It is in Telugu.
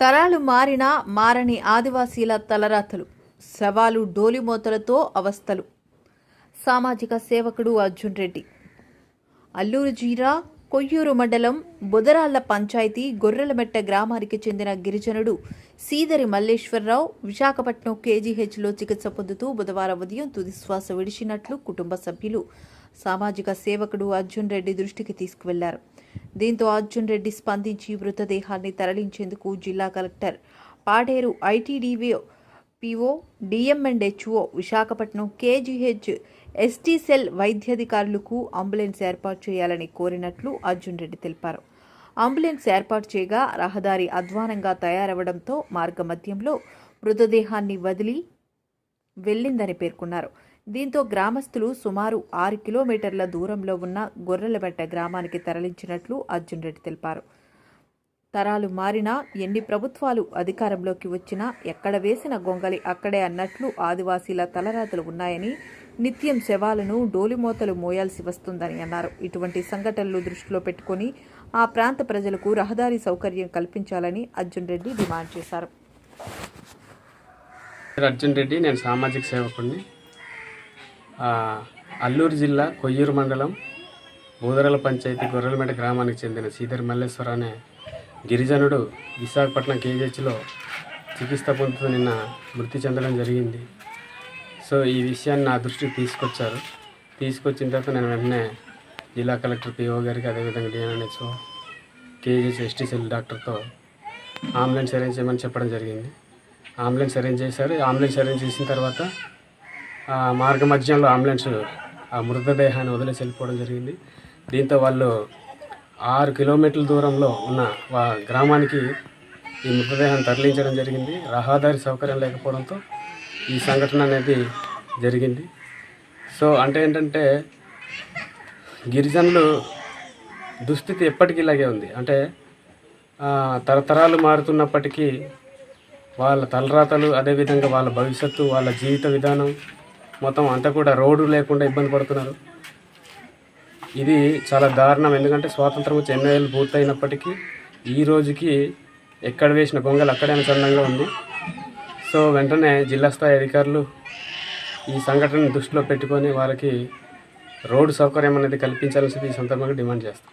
తరాలు మారినా మారని ఆదివాసీల తలరాతలు శవాలు డోలిమోతలతో అవస్థలు. సామాజిక సేవకుడు అర్జున్ రెడ్డి. అల్లూరు జీరా కొయ్యూరు మండలం బుదరాళ్ళ పంచాయతీ గొర్రెలమెట్ట గ్రామానికి చెందిన గిరిజనుడు సీదరి మల్లేశ్వరరావు విశాఖపట్నం కేజీహెచ్లో చికిత్స పొందుతూ బుధవారం ఉదయం తుదిశ్వాస విడిచినట్లు కుటుంబ సభ్యులు సామాజిక సేవకుడు అర్జున్ రెడ్డి దృష్టికి తీసుకువెళ్ళారు. దీంతో అర్జున్ రెడ్డి స్పందించి మృతదేహాన్ని తరలించేందుకు జిల్లా collector Paderu ITDA PO DM and HO Visakhapatnam KGH ST cell వైద్యాధికారులకు ambulance ఏర్పాటు చేయాలని కోరినట్లు అర్జున్ రెడ్డి తెలిపారు. అంబులెన్స్ ఏర్పాటు చేయగా రహదారి అధ్వానంగా తయారవడంతో మార్గమధ్యంలో మృతదేహాన్ని వదిలి వెళ్ళిందని పేర్కొన్నారు. దీంతో గ్రామస్తులు సుమారు ఆరు కిలోమీటర్ల దూరంలో ఉన్న గొర్రెలబెట్ట గ్రామానికి తరలించినట్లు అర్జున్ రెడ్డి తెలిపారు. తరాలు మారినా ఎన్ని ప్రభుత్వాలు అధికారంలోకి వచ్చినా ఎక్కడ వేసిన గొంగలి అక్కడే అన్నట్లు ఆదివాసీల తలరాతలు ఉన్నాయని నిత్యం శవాలను డోలిమోతలు మోయాల్సి వస్తుందని అన్నారు. ఇటువంటి సంఘటనలు దృష్టిలో పెట్టుకుని ఆ ప్రాంత ప్రజలకు రహదారి సౌకర్యం కల్పించాలని అర్జున్ రెడ్డి డిమాండ్ చేశారు. అర్జున్ రెడ్డి నేను సామాజిక సేవకుడిని. అల్లూరు జిల్లా కొయ్యూరు మండలం బూదరల పంచాయతీ గొర్రెలమెట గ్రామానికి చెందిన శ్రీధర్ మల్లేశ్వర అనే గిరిజనుడు విశాఖపట్నం కేజీహెచ్లో చికిత్స పొందుతూ నిన్న మృతి చెందడం జరిగింది. సో ఈ విషయాన్ని నా దృష్టికి తీసుకొచ్చారు. తీసుకొచ్చిన తర్వాత నేను వెంటనే జిల్లా కలెక్టర్ పిఓ గారికి అదేవిధంగా డిఎన్ఎన్హెచ్ఓ కేజీహెచ్ ఎస్టీసీఎల్ డాక్టర్తో అంబులెన్స్ అరేంజ్ చేయమని చెప్పడం జరిగింది. అంబులెన్స్ అరేంజ్ చేశారు. అంబులెన్స్ అరేంజ్ చేసిన తర్వాత మార్గ మధ్యంలో అంబులెన్స్ ఆ మృతదేహాన్ని వదిలేసి వెళ్ళిపోవడం జరిగింది. దీంతో వాళ్ళు ఆరు కిలోమీటర్ల దూరంలో ఉన్న వా గ్రామానికి ఈ మృతదేహాన్ని తరలించడం జరిగింది. రహదారి సౌకర్యం లేకపోవడంతో ఈ సంఘటన అనేది జరిగింది. సో అంటే ఏంటంటే గిరిజనులు దుస్థితి ఎప్పటికీ ఇలాగే ఉంది. అంటే తరతరాలు మారుతున్నప్పటికీ వాళ్ళ తలరాతలు అదేవిధంగా వాళ్ళ భవిష్యత్తు వాళ్ళ జీవిత విధానం మొత్తం అంతా కూడా రోడ్డు లేకుండా ఇబ్బంది పడుతున్నారు. ఇది చాలా దారుణం. ఎందుకంటే స్వాతంత్రం వచ్చి ఎన్నో ఏళ్ళు పూర్తయినప్పటికీ ఈ రోజుకి ఎక్కడ వేసిన గొంగలు అక్కడే అనుసంధంగా ఉంది. సో వెంటనే జిల్లా స్థాయి అధికారులు ఈ సంఘటనను దృష్టిలో పెట్టుకొని వారికి రోడ్డు సౌకర్యం అనేది కల్పించాలని చెప్పి ఈ సందర్భంగా డిమాండ్ చేస్తాం.